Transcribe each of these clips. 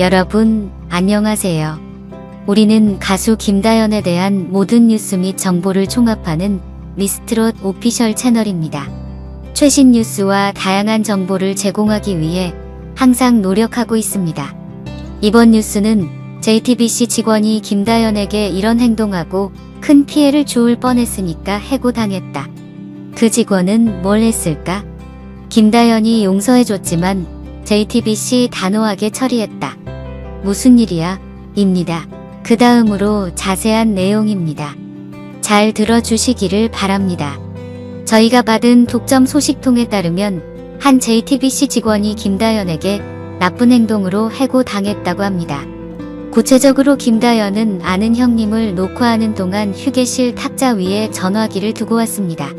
여러분, 안녕하세요. 우리는 가수 김다연에 대한 모든 뉴스 및 정보를 총합하는 미스트롯 오피셜 채널입니다. 최신 뉴스와 다양한 정보를 제공하기 위해 항상 노력하고 있습니다. 이번 뉴스는 JTBC 직원이 김다연에게 이런 행동하고 큰 피해를 주울 뻔했으니까 해고당했다. 그 직원은 뭘 했을까? 김다연이 용서해줬지만 JTBC 단호하게 처리했다. 무슨 일이야? 입니다. 그 다음으로 자세한 내용입니다. 잘 들어주시기를 바랍니다. 저희가 받은 독점 소식통에 따르면 한 JTBC 직원이 김다연에게 나쁜 행동으로 해고당했다고 합니다. 구체적으로 김다연은 아는 형님을 녹화하는 동안 휴게실 탁자 위에 전화기를 두고 왔습니다.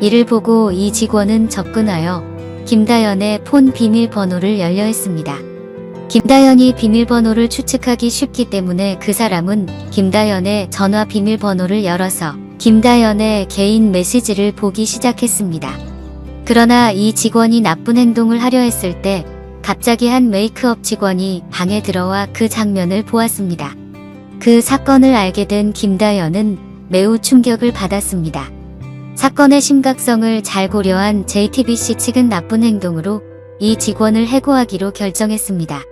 이를 보고 이 직원은 접근하여 김다연의 폰 비밀번호를 열려했습니다. 김다연이 비밀번호를 추측하기 쉽기 때문에 그 사람은 김다연의 전화 비밀번호를 열어서 김다연의 개인 메시지를 보기 시작했습니다. 그러나 이 직원이 나쁜 행동을 하려 했을 때 갑자기 한 메이크업 직원이 방에 들어와 그 장면을 보았습니다. 그 사건을 알게 된 김다연은 매우 충격을 받았습니다. 사건의 심각성을 잘 고려한 JTBC 측은 나쁜 행동으로 이 직원을 해고하기로 결정했습니다.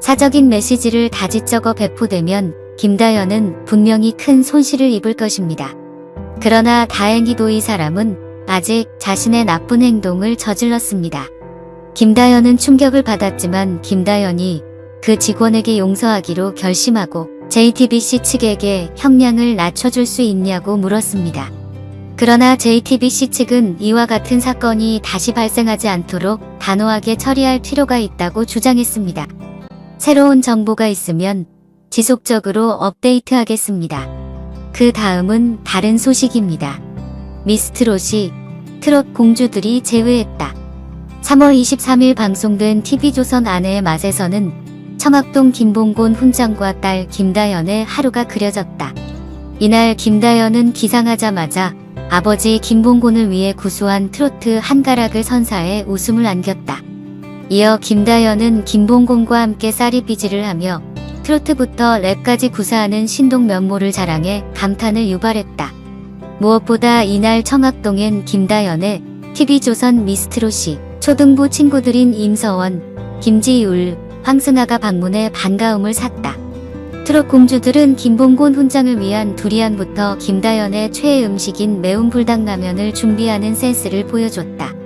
사적인 메시지를 다지적어 배포되면 김다연은 분명히 큰 손실을 입을 것입니다. 그러나 다행히도 이 사람은 아직 자신의 나쁜 행동을 저질렀습니다. 김다연은 충격을 받았지만 김다연이 그 직원에게 용서하기로 결심하고 JTBC 측에게 형량을 낮춰줄 수 있냐고 물었습니다. 그러나 JTBC 측은 이와 같은 사건이 다시 발생하지 않도록 단호하게 처리할 필요가 있다고 주장했습니다. 새로운 정보가 있으면 지속적으로 업데이트하겠습니다. 그 다음은 다른 소식입니다. 미스트롯이 트롯 공주들이 제외했다. 3월 23일 방송된 TV조선 아내의 맛에서는 청학동 김봉곤 훈장과 딸 김다연의 하루가 그려졌다. 이날 김다연은 기상하자마자 아버지 김봉곤을 위해 구수한 트로트 한 가락을 선사해 웃음을 안겼다. 이어 김다연은 김봉곤과 함께 쌀이비지를 하며 트로트부터 랩까지 구사하는 신동 면모를 자랑해 감탄을 유발했다. 무엇보다 이날 청학동엔 김다연의 TV조선 미스트롯이 초등부 친구들인 임서원, 김지율, 황승아가 방문해 반가움을 샀다. 트롯 공주들은 김봉곤 훈장을 위한 두리안부터 김다연의 최애 음식인 매운 불닭라면을 준비하는 센스를 보여줬다.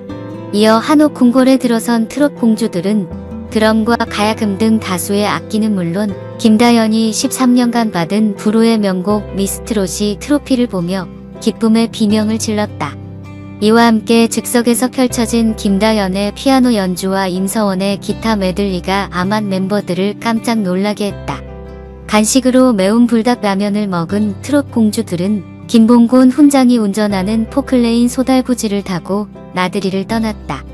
이어 한옥 궁궐에 들어선 트롯 공주들은 드럼과 가야금 등 다수의 악기는 물론 김다연이 13년간 받은 불후의 명곡 미스트롯이 트로피를 보며 기쁨의 비명을 질렀다. 이와 함께 즉석에서 펼쳐진 김다연의 피아노 연주와 임서원의 기타 메들리가 아만 멤버들을 깜짝 놀라게 했다. 간식으로 매운 불닭 라면을 먹은 트롯 공주들은 김봉곤 훈장이 운전하는 포클레인 소달부지를 타고 나들이를 떠났다.